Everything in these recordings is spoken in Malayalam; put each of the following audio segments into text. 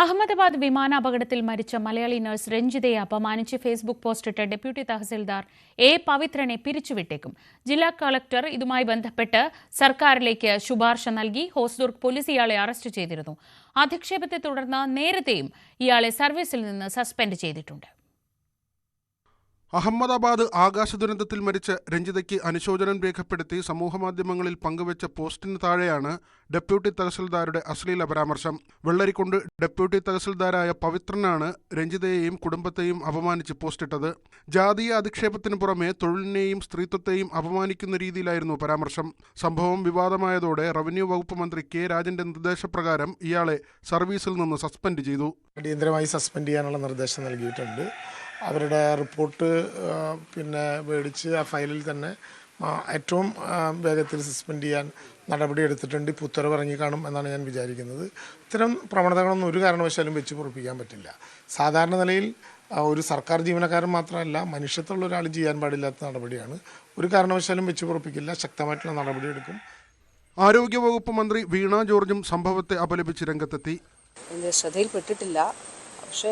അഹമ്മദാബാദ് വിമാനാപകടത്തിൽ മരിച്ച മലയാളി നഴ്സ് രഞ്ജിതയെ അപമാനിച്ച് ഫേസ്ബുക്ക് പോസ്റ്റിട്ട ഡെപ്യൂട്ടി തഹസിൽദാർ എ പവിത്രനെ പിരിച്ചുവിട്ടേക്കും. ജില്ലാ കളക്ടർ ഇതുമായി ബന്ധപ്പെട്ട് സർക്കാരിലേക്ക് ശുപാർശ നൽകി ഹോസ്ദുർഗ് പോലീസ് ഇയാളെ അറസ്റ്റ് ചെയ്തിരുന്നു. അധിക്ഷേപത്തെ തുടർന്ന് നേരത്തെയും ഇയാളെ സർവീസിൽ നിന്ന് സസ്പെൻഡ് ചെയ്തിട്ടുണ്ട്. അഹമ്മദാബാദ് ആകാശ ദുരന്തത്തിൽ മരിച്ച രഞ്ജിതയ്ക്ക് അനുശോചനം രേഖപ്പെടുത്തി സമൂഹമാധ്യമങ്ങളിൽ പങ്കുവച്ച പോസ്റ്റിന് താഴെയാണ് ഡെപ്യൂട്ടി തഹസിൽദാരുടെ അശ്ലീല പരാമർശം. വെള്ളരിക്കൊണ്ട് ഡെപ്യൂട്ടി തഹസിൽദാരായ പവിത്രനാണ് രഞ്ജിതയെയും കുടുംബത്തെയും അപമാനിച്ച് പോസ്റ്റിട്ടത്. ജാതീയ അധിക്ഷേപത്തിന് പുറമെ തൊഴിലിനെയും സ്ത്രീത്വത്തെയും അപമാനിക്കുന്ന രീതിയിലായിരുന്നു പരാമർശം. സംഭവം വിവാദമായതോടെ റവന്യൂ വകുപ്പ് മന്ത്രി കെ രാജന്റെ നിർദ്ദേശപ്രകാരം ഇയാളെ സർവീസിൽ നിന്ന് സസ്പെൻഡ് ചെയ്തു. അടിയന്തരമായി സസ്പെൻഡ് ചെയ്യാനുള്ള നിർദ്ദേശം നൽകിയിട്ടുണ്ട്. അവരുടെ റിപ്പോർട്ട് പിന്നെ മേടിച്ച് ആ ഫയലിൽ തന്നെ ഏറ്റവും വേഗത്തിൽ സസ്പെൻഡ് ചെയ്യാൻ നടപടി എടുത്തിട്ടുണ്ട്. ഇപ്പോൾ ഉത്തരവ് ഇറങ്ങിക്കാണും എന്നാണ് ഞാൻ വിചാരിക്കുന്നത്. ഇത്തരം പ്രവണതകളൊന്നും ഒരു കാരണവശാലും വെച്ച് പൊറപ്പിക്കാൻ പറ്റില്ല. സാധാരണ നിലയിൽ ഒരു സർക്കാർ ജീവനക്കാരൻ മാത്രമല്ല മനുഷ്യത്തുള്ള ഒരാൾ ചെയ്യാൻ പാടില്ലാത്ത നടപടിയാണ്. ഒരു കാരണവശാലും വെച്ച് പൊറപ്പിക്കില്ല. ശക്തമായിട്ടുള്ള നടപടിയെടുക്കും ആരോഗ്യവകുപ്പ് മന്ത്രി വീണ ജോർജും സംഭവത്തെ അപലപിച്ച് രംഗത്തെത്തി. എന്റെ ശ്രദ്ധയിൽപ്പെട്ടിട്ടില്ല. പക്ഷേ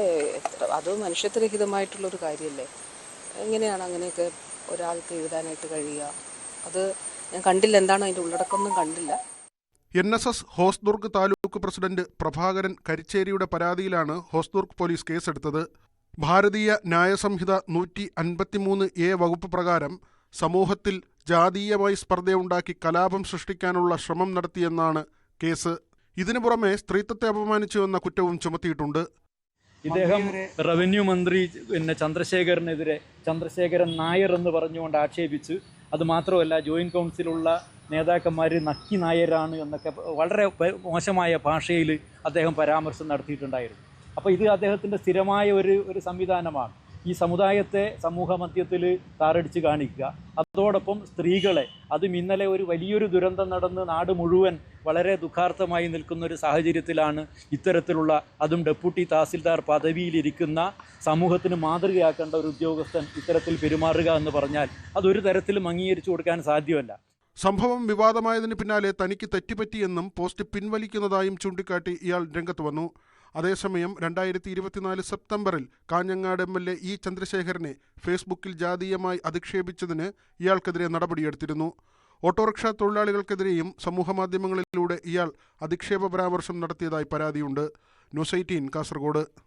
അത് മനുഷ്യത്വരഹിതമായിട്ടുള്ളൊരു കാര്യമല്ലേ എങ്ങനെയാണ് അങ്ങനെയൊക്കെ ഒരാൾക്ക് എഴുതാനായിട്ട് കഴിയുക? അത് ഞാൻ കണ്ടില്ല. എന്താണ് അതിന്റെ ഉള്ളടക്കമൊന്നും കണ്ടില്ല. N S S Hosdurg taluk president Prabhakaran കരിച്ചേരിയുടെ പരാതിയിലാണ് ഹോസ്ദുർഗ് പോലീസ് കേസെടുത്തത്. ഭാരതീയ ന്യായസംഹിത നൂറ്റി അൻപത്തിമൂന്ന് എ വകുപ്പ് പ്രകാരം സമൂഹത്തിൽ ജാതീയമായി സ്പർദ്ധയുണ്ടാക്കി കലാപം സൃഷ്ടിക്കാനുള്ള ശ്രമം നടത്തിയെന്നാണ് കേസ്. ഇതിനു പുറമെ സ്ത്രീത്വത്തെ അപമാനിച്ചുവെന്ന കുറ്റവും ചുമത്തിയിട്ടുണ്ട്. ഇദ്ദേഹം റവന്യൂ മന്ത്രി പിന്നെ ചന്ദ്രശേഖരനെതിരെ ചന്ദ്രശേഖരൻ നായർ എന്ന് പറഞ്ഞുകൊണ്ട് ആക്ഷേപിച്ച്. അത് മാത്രമല്ല ജോയിന്റ് കൗൺസിലുള്ള നേതാക്കന്മാർ നക്കി നായരാണ് എന്നൊക്കെ വളരെ മോശമായ ഭാഷയിൽ അദ്ദേഹം പരാമർശം നടത്തിയിട്ടുണ്ടായിരുന്നു. അപ്പോൾ ഇത് അദ്ദേഹത്തിന്റെ സ്ഥിരമായ ഒരു ഒരു സംവിധാനമാണ്. ഈ സമുദായത്തെ സമൂഹ മധ്യത്തിൽ താറടിച്ച് കാണിക്കുക. അതോടൊപ്പം സ്ത്രീകളെ അതും ഇന്നലെ ഒരു വലിയൊരു ദുരന്തം നടന്ന് നാട് മുഴുവൻ വളരെ ദുഃഖാർത്ഥമായി നിൽക്കുന്ന ഒരു സാഹചര്യത്തിലാണ് ഇത്തരത്തിലുള്ള അതും ഡെപ്യൂട്ടി തഹസിൽദാർ പദവിയിലിരിക്കുന്ന സമൂഹത്തിന് മാതൃകയാക്കേണ്ട ഒരു ഉദ്യോഗസ്ഥൻ ഇത്തരത്തിൽ പെരുമാറുക എന്ന് പറഞ്ഞാൽ അതൊരു തരത്തിലും അംഗീകരിച്ചു കൊടുക്കാൻ സാധ്യമല്ല. സംഭവം വിവാദമായതിന് പിന്നാലെ തനിക്ക് തെറ്റുപറ്റിയെന്നും പോസ്റ്റ് പിൻവലിക്കുന്നതായും ചൂണ്ടിക്കാട്ടി ഇയാൾ രംഗത്ത് വന്നു. അതേസമയം രണ്ടായിരത്തി ഇരുപത്തിനാല് സെപ്റ്റംബറിൽ Kanhangad M L A E ചന്ദ്രശേഖരനെ ഫേസ്ബുക്കിൽ ജാതീയമായി അധിക്ഷേപിച്ചതിന് ഇയാൾക്കെതിരെ നടപടിയെടുത്തിരുന്നു. ഓട്ടോറിക്ഷ തൊഴിലാളികൾക്കെതിരെയും സമൂഹമാധ്യമങ്ങളിലൂടെ ഇയാൾ അധിക്ഷേപ പരാമർശം നടത്തിയതായി പരാതിയുണ്ട്. News eighteen Kasaragod.